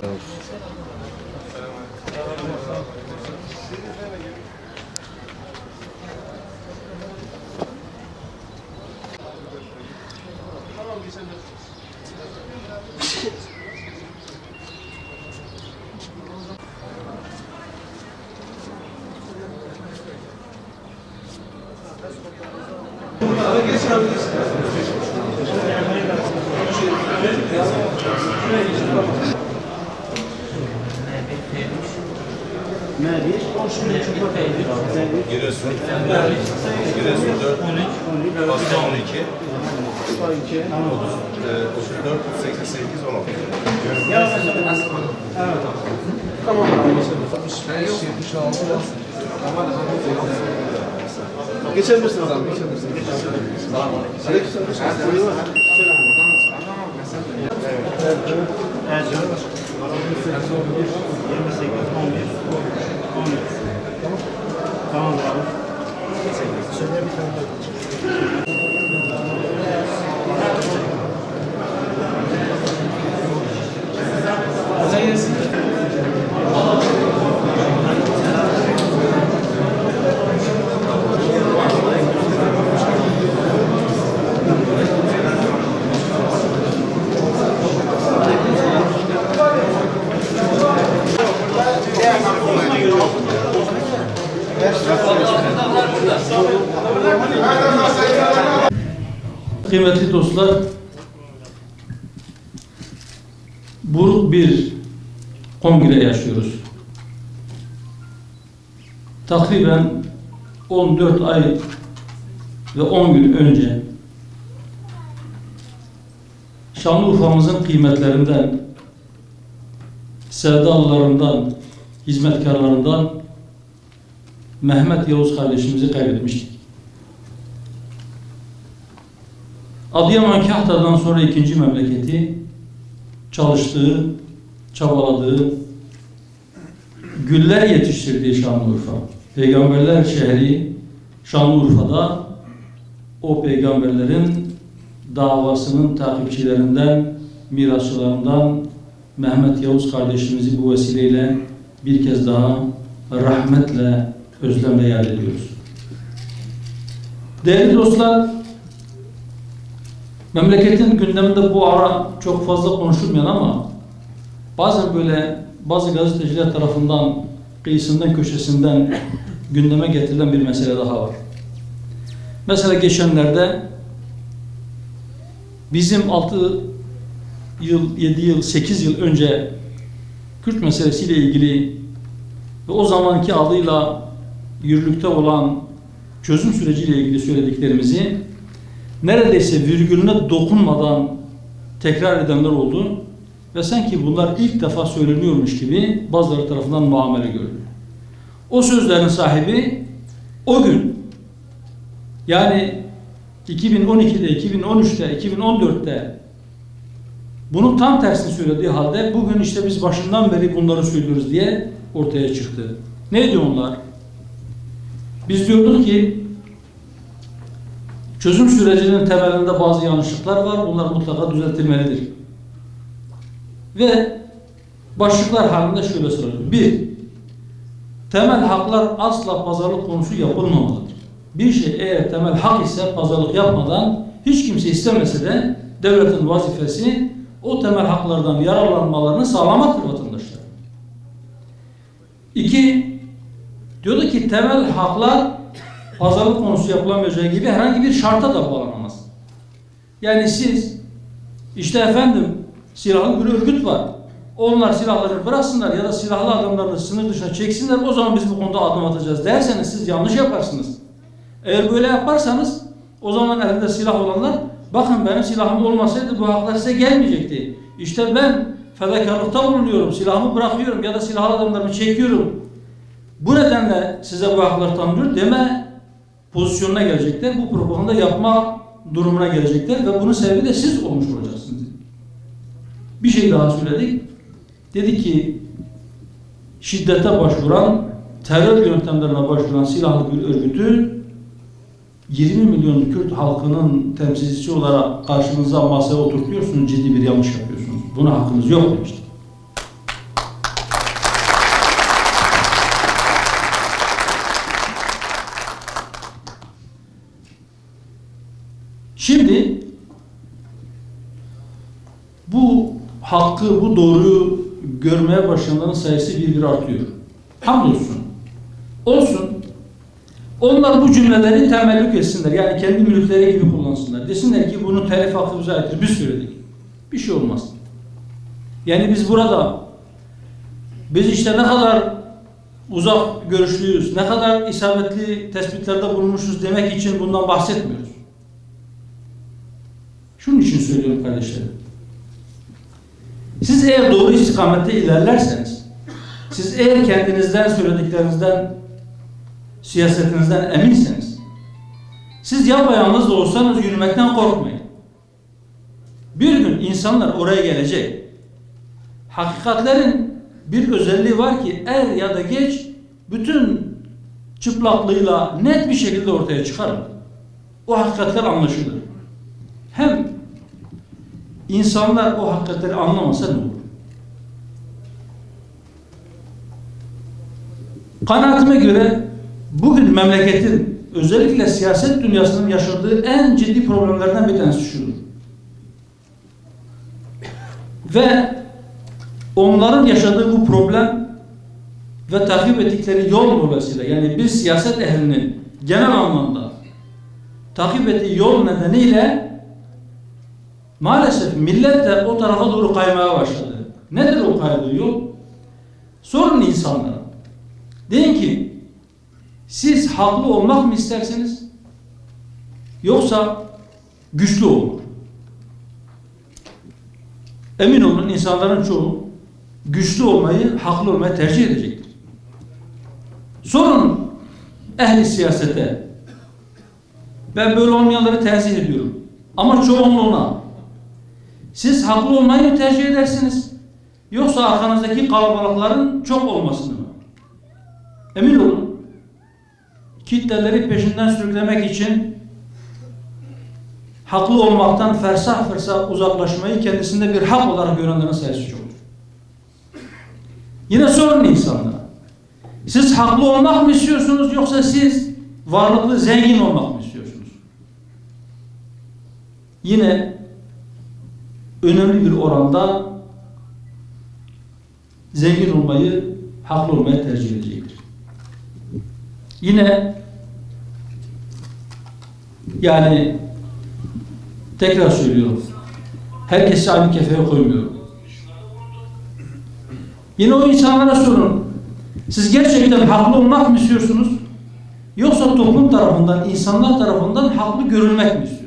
Thanks. Giresun, Giresun 4, Bosna 12, e, 34, 88, 16. Geçebilirsin adam, geçebilirsin. Aleykümselam. Buyurun. Ercan 28, 11, 13. Tamam abi. 전염이 된다든지 Kıymetli dostlar, buruk bir kongre yaşıyoruz. Takriben 14 ay ve 10 gün önce Şanlıurfa'mızın kıymetlerinden, sevdalılarından, hizmetkarlarından Mehmet Yavuz kardeşimizi kaybetmiştik. Adıyaman Kahta'dan sonra ikinci memleketi çalıştığı, çabaladığı, güller yetiştirdiği Şanlıurfa. Peygamberler şehri Şanlıurfa'da o peygamberlerin davasının takipçilerinden, mirasçılarından Mehmet Yavuz kardeşimizi bu vesileyle bir kez daha rahmetle, özlemle yad ediyoruz. Değerli dostlar, Memleketin gündeminde bu ara çok fazla konuşulmayan ama bazen böyle bazı gazeteciler tarafından kıyısından köşesinden gündeme getirilen bir mesele daha var. Mesela geçenlerde bizim 6 yıl, 7 yıl, 8 yıl önce Kürt meselesiyle ilgili ve o zamanki adıyla yürürlükte olan çözüm süreciyle ilgili söylediklerimizi neredeyse virgülüne dokunmadan tekrar edenler oldu ve sanki bunlar ilk defa söyleniyormuş gibi bazıları tarafından muamele gördü. O sözlerin sahibi o gün yani 2012'de, 2013'te, 2014'te bunun tam tersini söylediği halde bugün işte biz başından beri bunları söylüyoruz diye ortaya çıktı. Neydi onlar? Biz diyorduk ki Çözüm sürecinin temelinde bazı yanlışlıklar var. Bunlar mutlaka düzeltilmelidir. Ve başlıklar halinde şöyle sıralıyor. Bir, temel haklar asla pazarlık konusu yapılmamalıdır. Bir şey eğer temel hak ise pazarlık yapmadan hiç kimse istemese de devletin vazifesi o temel haklardan yararlanmalarını sağlamaktır vatandaşlar. İki, diyordu ki temel haklar pazarlık konusu yapılamayacağı gibi herhangi bir şarta da bağlanamaz. Yani siz işte efendim silahlı bir örgüt var. Onlar silahlarını bıraksınlar ya da silahlı adamlarını sınır dışına çeksinler o zaman biz bu konuda adım atacağız derseniz siz yanlış yaparsınız. Eğer böyle yaparsanız o zaman elinde silah olanlar bakın benim silahım olmasaydı bu haklar size gelmeyecekti. İşte ben fedakarlıkta bulunuyorum, silahımı bırakıyorum ya da silahlı adamlarımı çekiyorum. Bu nedenle size bu hakları tanınıyor deme pozisyonuna gelecekler. Bu propaganda yapma durumuna gelecekler ve bunun sebebi de siz olmuş olacaksınız. Bir şey daha söyledik. Dedi ki şiddete başvuran, terör yöntemlerine başvuran silahlı bir örgütü 20 milyon Kürt halkının temsilcisi olarak karşınıza masaya oturtuyorsunuz, ciddi bir yanlış yapıyorsunuz. Buna hakkınız yok demişti. Şimdi bu hakkı, bu doğruyu görmeye başlayanların sayısı bir bir artıyor. Hamdolsun. Olsun. Onlar bu cümleleri temellük etsinler. Yani kendi mülkleri gibi kullansınlar. Desinler ki bunun telif hakkı bize aittir. Biz söyledik. Bir şey olmaz. Yani biz burada biz işte ne kadar uzak görüşlüyüz, ne kadar isabetli tespitlerde bulunmuşuz demek için bundan bahsetmiyoruz. Şunun için söylüyorum kardeşlerim. Siz eğer doğru istikamette ilerlerseniz, siz eğer kendinizden söylediklerinizden, siyasetinizden eminseniz, siz yapayalnız da olsanız yürümekten korkmayın. Bir gün insanlar oraya gelecek. Hakikatlerin bir özelliği var ki er ya da geç bütün çıplaklığıyla net bir şekilde ortaya çıkar. O hakikatler anlaşılır. Hem insanlar o hakikatleri anlamasa ne olur? Kanaatime göre bugün memleketin özellikle siyaset dünyasının yaşadığı en ciddi problemlerden bir tanesi şudur. Ve onların yaşadığı bu problem ve takip ettikleri yol dolayısıyla yani bir siyaset ehlinin genel anlamda takip ettiği yol nedeniyle maalesef millet de o tarafa doğru kaymaya başladı. Nedir o kaydığı yol? Sorun insanlara. Deyin ki siz haklı olmak mı istersiniz? Yoksa güçlü olmak. Emin olun insanların çoğu güçlü olmayı, haklı olmayı tercih edecektir. Sorun ehli siyasete. Ben böyle olmayanları tercih ediyorum. Ama çoğunluğuna. Siz haklı olmayı mı tercih edersiniz? Yoksa arkanızdaki kalabalıkların çok olmasını mı? Emin olun. Kitleleri peşinden sürüklemek için haklı olmaktan fersah fersah uzaklaşmayı kendisinde bir hak olarak görenlerin sayısı çoktur. Yine sorun insanlara. Siz haklı olmak mı istiyorsunuz yoksa siz varlıklı, zengin olmak mı istiyorsunuz? Yine önemli bir oranda zengin olmayı, haklı olmayı tercih edecektir. Yine yani tekrar söylüyorum. Herkesi aynı kefeye koymuyorum. Yine o insanlara sorun. Siz gerçekten haklı olmak mı istiyorsunuz? Yoksa toplum tarafından, insanlar tarafından haklı görülmek mi istiyorsunuz?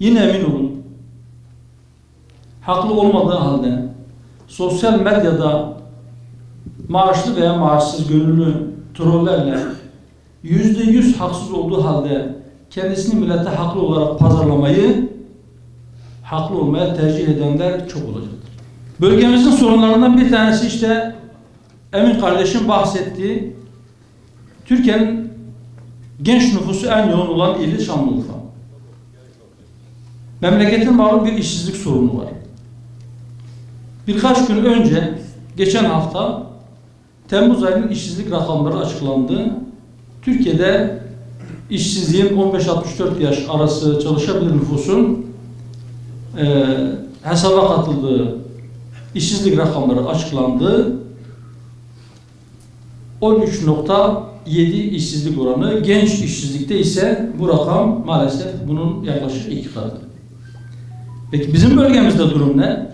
Yine emin olun. Haklı olmadığı halde sosyal medyada maaşlı veya maaşsız gönüllü trollerle yüzde yüz haksız olduğu halde kendisini millete haklı olarak pazarlamayı haklı olmaya tercih edenler çok olacaktır. Bölgemizin sorunlarından bir tanesi işte Emin kardeşim bahsettiği Türkiye'nin genç nüfusu en yoğun olan ili Şanlıurfa. Memleketin malum bir işsizlik sorunu var. Birkaç gün önce, geçen hafta Temmuz ayının işsizlik rakamları açıklandı. Türkiye'de işsizliğin 15-64 yaş arası çalışabilir nüfusun e, hesaba katıldığı işsizlik rakamları açıklandı. 13.7 işsizlik oranı. Genç işsizlikte ise bu rakam maalesef bunun yaklaşık iki katı. Peki bizim bölgemizde durum ne?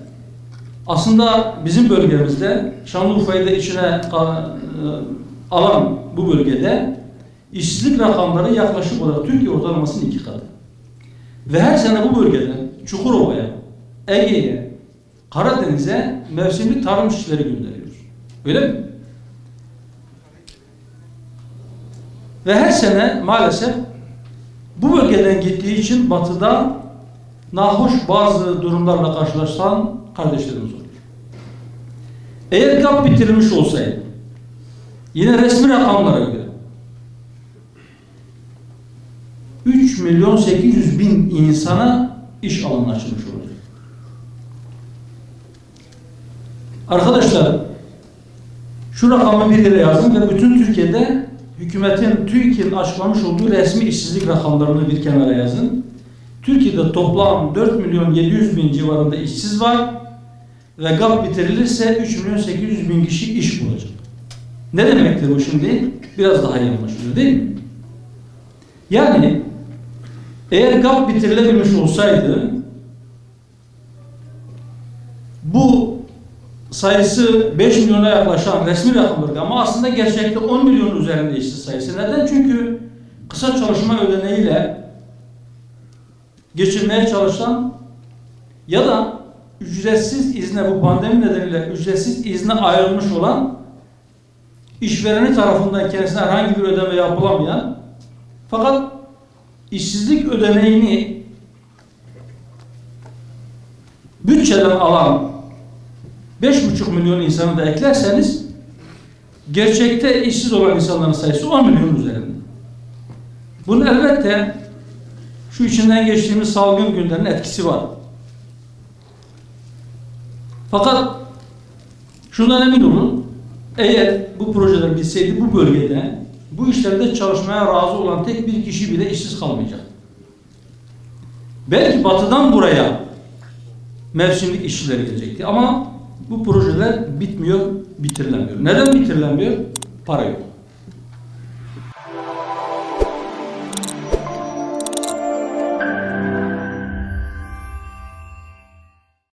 Aslında bizim bölgemizde Şanlıurfa'yı da içine e, alan bu bölgede işsizlik rakamları yaklaşık olarak Türkiye ortalamasının iki katı. Ve her sene bu bölgeden Çukurova'ya, Ege'ye, Karadeniz'e mevsimli tarım işçileri gönderiyoruz. Öyle mi? Ve her sene maalesef bu bölgeden gittiği için batıda nahoş bazı durumlarla karşılaşan kardeşlerimiz olur. Eğer GAP bitirilmiş olsaydı yine resmi rakamlara göre 3 milyon 800 bin insana iş alanı açılmış olacak. Arkadaşlar şu rakamı bir yere yazın ve bütün Türkiye'de hükümetin TÜİK'in açıklamış olduğu resmi işsizlik rakamlarını bir kenara yazın. Türkiye'de toplam 4 milyon 700 bin civarında işsiz var ve GAP bitirilirse 3 milyon 800 bin kişi iş bulacak. Ne demektir bu şimdi? Biraz daha iyi anlaşılıyor değil mi? Yani eğer GAP bitirilebilmiş olsaydı bu sayısı 5 milyona yaklaşan resmi rakamlardı ama aslında gerçekte 10 milyon üzerinde işsiz sayısı. Neden? Çünkü kısa çalışma ödeneğiyle geçirmeye çalışan ya da ücretsiz izne bu pandemi nedeniyle ücretsiz izne ayrılmış olan işvereni tarafından kendisine herhangi bir ödeme yapılamayan fakat işsizlik ödeneğini bütçeden alan 5,5 milyon insanı da eklerseniz gerçekte işsiz olan insanların sayısı 10 milyon üzerinde. Bunun elbette şu içinden geçtiğimiz salgın günlerin etkisi var. Fakat şundan emin olun, eğer bu projeler bitseydi bu bölgede bu işlerde çalışmaya razı olan tek bir kişi bile işsiz kalmayacak. Belki batıdan buraya mevsimlik işçiler gelecekti ama bu projeler bitmiyor, bitirilemiyor. Neden bitirilemiyor? Para yok.